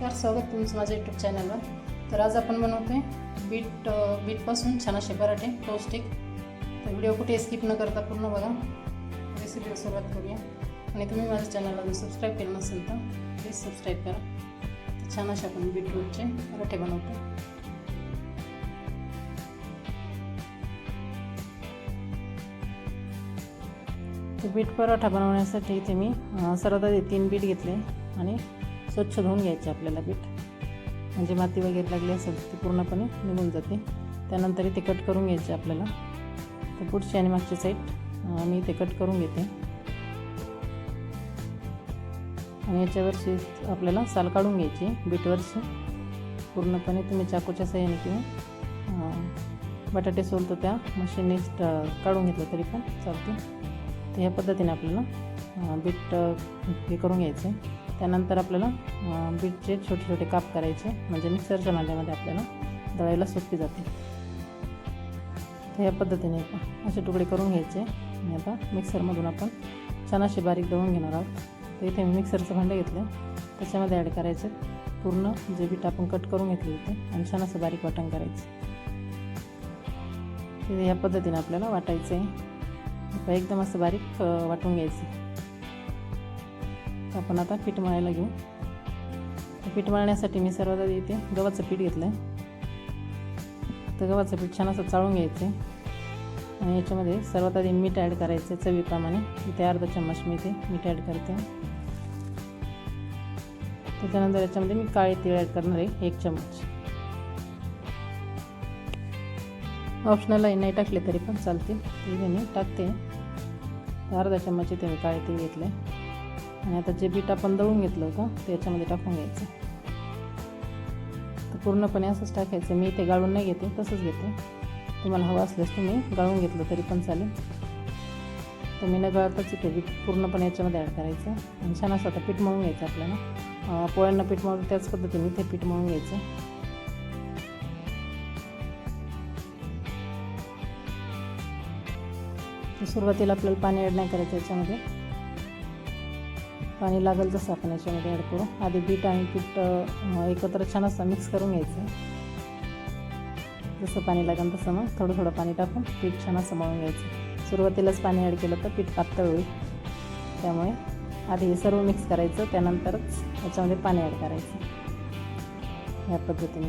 नमस्कार स्वागत तुमचं माझ्या यूट्यूब चॅनलवर तर आज आपण बनवतो आहे बीट बीटपासून छान असे पराठे पौष्टिक तर व्हिडिओ कुठे स्किप न करता पूर्ण बघा. रेसिपीला सुरुवात करूया. आणि तुम्ही माझ्या चॅनलला जर सबस्क्राईब केलं नसेल तर प्लीज सबस्क्राईब करा. तर छान असे आपण बीटरूटचे पराठे बनवतो बीट पराठा बनवण्यासाठी इथे मी सर्वात आधी तीन बीट घेतले आणि स्वच्छ धुवून घ्यायचे आपल्याला बीट म्हणजे माती वगैरे लागली असेल ती पूर्णपणे निघून जाते. त्यानंतर इथे कट करून घ्यायचे आपल्याला. तर पुढची आणि मागची साईड मी इथे कट करून घेते. आणि याच्यावरची आपल्याला साल काढून घ्यायची बीटवरची. पूर्णपणे तुम्ही चाकूच्या सहाय्याने किंवा बटाटे सोलतो त्या मशीनने काढून घेतलं तरी पण चालते. तर ह्या पद्धतीने आपल्याला बीट हे करून घ्यायचं. आहे त्यानंतर आपल्याला बीटचे छोटे छोटे काप करायचे. म्हणजे मिक्सरच्या भांड्यामध्ये आपल्याला दळायला सोपी जाते. तर ह्या पद्धतीने आता असे तुकडे करून घ्यायचे. आणि आता मिक्सरमधून आपण छान असे बारीक दळून घेणार आहोत. तर इथे मी मिक्सरचं भांडं घेतलं त्याच्यामध्ये ॲड करायचे पूर्ण जे बीट आपण कट करून घेतले होते आणि छान असं बारीक वाटण करायचं. ते ह्या पद्धतीने आपल्याला वाटायचं आहे एकदम असं बारीक वाटून घ्यायचं. तर आपण आता पीठ मळायला घेऊ. पीठ मळण्यासाठी मी सर्वात आधी इथे गव्हाचं पीठ घेतलं आहे तर गव्हाचं पीठ छान असं चाळून घ्यायचं आहे आणि याच्यामध्ये सर्वात आधी मीठ ॲड करायचं आहे चवीप्रमाणे. इथे अर्धा चम्मच मी इथे मीठ ॲड करते. त्याच्यानंतर याच्यामध्ये मी काळे तीळ ॲड करणार आहे एक चम्मच. ऑप्शनल आहे नाही टाकले तरी पण चालते इथे मी टाकते. अर्धा चम्मच इथे मी काळे तीळ घेतले आणि आता जे बीट आपण दळून घेतलं होतं ते याच्यामध्ये टाकून घ्यायचं. तर पूर्णपणे असंच टाकायचं. मी ते गाळून नाही घेते तसंच घेते. तुम्हाला हवं असल्यास तुम्ही गाळून घेतलं तरी पण चालेल. तर मी न गळताच इथे बीट पूर्णपणे याच्यामध्ये ॲड करायचं. आणि छान असं आता पीठ मळून घ्यायचं आपल्याला. पोळ्यांना पीठ मळून त्याच पद्धतीने इथे पीठ मळून घ्यायचं. सुरुवातीला आपल्याला पाणी ॲड नाही करायचं याच्यामध्ये. पाणी लागेल तसं आपण याच्यामध्ये ॲड करू. आधी बीट आणि पीठ एकत्र छान असं मिक्स करून घ्यायचं. जसं पाणी लागेल तसं मग थोडं थोडं पाणी टाकून पीठ छान असं मळून घ्यायचं. सुरुवातीलाच पाणी ॲड केलं तर पीठ पातळ होईल. त्यामुळे आधी हे सर्व मिक्स करायचं त्यानंतरच याच्यामध्ये पाणी ॲड करायचं. या पद्धतीने.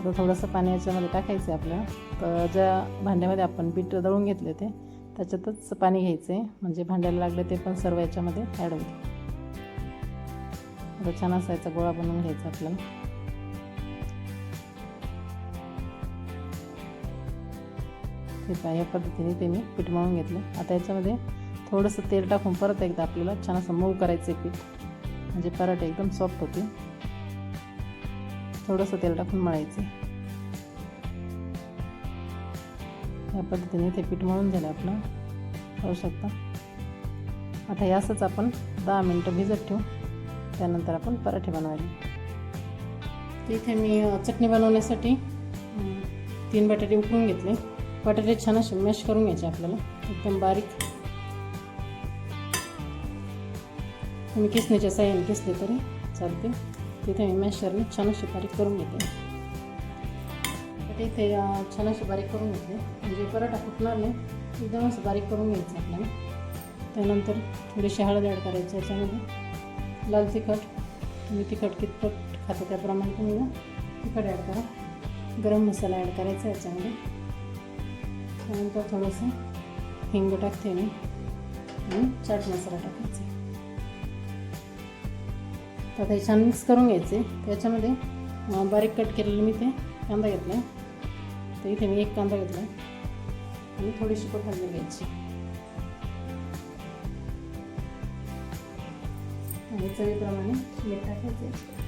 आता थोडंसं पाणी याच्यामध्ये टाकायचं आहे आपल्याला. तर ज्या भांड्यामध्ये आपण पीठ दळून घेतले ते त्याच्यातच पाणी घ्यायचं आहे म्हणजे भांड्याला लागलं ते पण सर्व याच्यामध्ये ॲड होईल आता छान असायचा गोळा बनवून घ्यायचा आपल्याला. ते आहे या पद्धतीने ते मी पीठ मळून घेतलं. आता याच्यामध्ये थोडंसं तेल टाकून परत एकदा आपल्याला छान असं मऊ करायचं आहे पीठ. म्हणजे पराठे एकदम सॉफ्ट होते थोडंसं तेल टाकून मळायचं या पद्धतीने ते पीठ मळून झालं आपलं. पाहू शकता. आता हे असंच आपण दहा मिनटं भिजत ठेवू. त्यानंतर आपण पराठे बनवायला इथे मी चटणी बनवण्यासाठी तीन बटाटे उकळून घेतले. बटाटे छान असे मॅश करून घ्यायचे आपल्याला. एकदम बारीक. तुम्ही किसणीच्या साह्याने किसले तरी चालते. तिथे मी मॅशरने छान असे बारीक करून घेते. ते इथे छान असे बारीक करून घेतले. म्हणजे पराठा फुटणार नाही एकदम असं बारीक करून घ्यायचं आपल्याला. त्यानंतर थोडीशी हळद ॲड करायची याच्यामध्ये. लाल तिखट. तुम्ही तिखट कितपत खाता त्याप्रमाणे तुम्ही तिखट ॲड करा. गरम मसाला ॲड करायचा याच्यामध्ये. त्यानंतर थोडंसं हिंग टाकते मी. आणि चाट मसाला टाकायचा. तर ते छान मिक्स करून घ्यायचे. त्याच्यामध्ये बारीक कट केलेलं मी ते कांदा घेतला. तर इथे मी एक कांदा घेतला. आणि थोडीशी कोथिंबीर घ्यायची. आणि चवीप्रमाणे मीठ टाकायचे.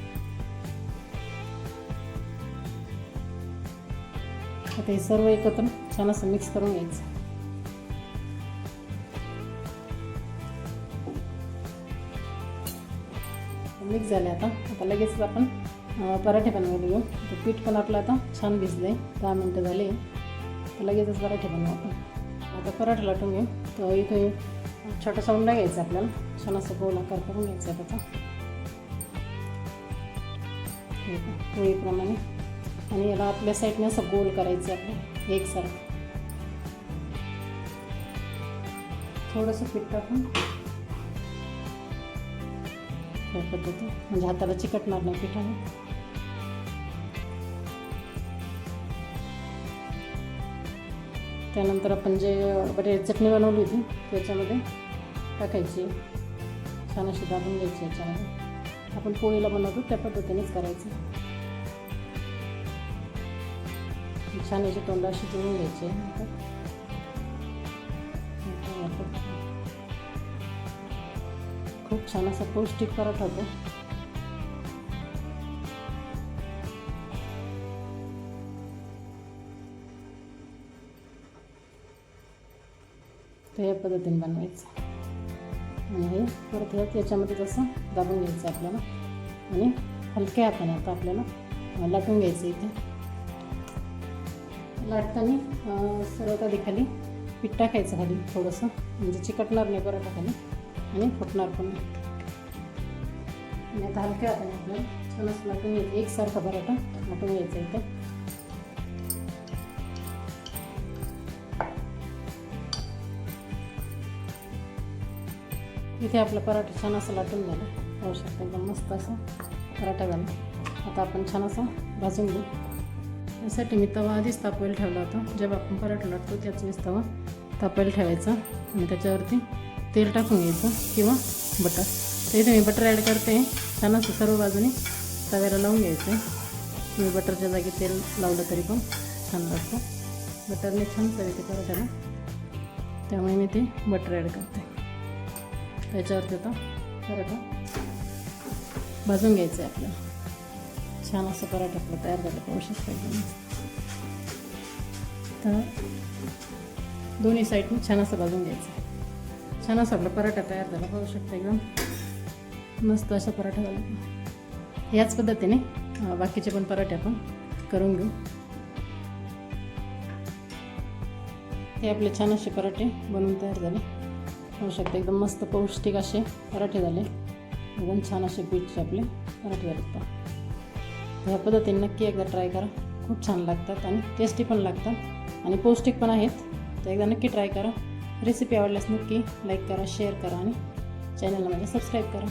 आता हे सर्व एकत्र छान असं मिक्स करून घ्यायचं. मिक्स झाले आता. आता लगेच आपण पराठे बनवायला घेऊ तर पीठ पण आपलं आता छान भिजलं आहे दहा मिनटं झाले तर लगेचच पराठे बनवू आपण आता पराठा लाटून घेऊ तर इथे छोटासा उंडा घ्यायचा आपल्याला छान असं गोल आकार करून घ्यायचा आहे त्याचा पोळीप्रमाणे आणि याला आपल्या साईडने असं गोल करायचं आहे आपलं एकसारखं थोडंसं पीठ टाकून पद्धती म्हणजे हाताला चिकटणार नाही पिठाने त्यानंतर आपण जे बटे चटणी बनवली होती त्याच्यामध्ये टाकायची. छान अशी दाबून घ्यायची याच्यामध्ये. आपण पोळीला बनवतो त्या पद्धतीनेच करायचं. छान याची तोंड अशी जुळून घ्यायची खूप छान असा पौष्टिक पराठा होतो. तर या पद्धतीने बनवायचं. आणि हे परत ह्यात याच्यामध्ये तसं दाबून घ्यायचं आपल्याला आणि हलक्या हाताने आता आपल्याला लाटून घ्यायचं इथे. लाटताना सर्वात आधी खाली पीठ टाकायचं खाली थोडंसं म्हणजे चिकटणार नाही पराठा खाली आणि फुटणार पण नाही. आणि आता हलक्या हाताने आपल्याला छान असं लाटून घ्यायचं. एकसारखा पराठा लाटून घ्यायचा इथे. इथे आपला पराठा छान असा लाटून झाला. पाहू शकता एकदम मस्त असं पराठा झाला. आता आपण छान असा भाजून घेऊ. त्यासाठी मी तवा आधीच तापवायला ठेवला होता. जेव्हा आपण पराठा लाटतो त्याच वेळेस तवा तापायला ठेवायचा. आणि त्याच्यावरती तेल टाकून घ्यायचं किंवा बटर. तर इथे मी बटर ॲड करते. छान असं सर्व बाजूने तव्याला लावून घ्यायचं. आहे मी बटरच्या जागी तेल लावलं तरी पण छान लागतं. बटरने छान चव पराठ्याला त्यामुळे मी ते बटर ॲड करते. त्याच्यावरती आता. पराठा भाजून घ्यायचं आहे आपल्याला छान असं पराठा आपला तयार झाला पाहू शकता एकदम तर दोन्ही साईडने छान असं भाजून घ्यायचं छान असं आपला पराठा तयार झाला. पाहू शकता एकदम मस्त असा पराठा झाला. याच पद्धतीने बाकीचे पण पराठे आपण करून घेऊ. हे आपले छान असे पराठे बनवून तयार झाले. होऊ शकते. एकदम मस्त पौष्टिक असे पराठे झाले. एकदम छान असे पीठचे आपले पराठे झाले तर ह्या पद्धतीने नक्की एकदा ट्राय करा. खूप छान लागतात आणि टेस्टी पण लागतात आणि पौष्टिक पण आहेत. तर एकदा नक्की ट्राय करा. रेसिपी आवडल्यास नक्की लाईक करा शेअर करा आणि चॅनलला माझ्या सबस्क्राईब करा.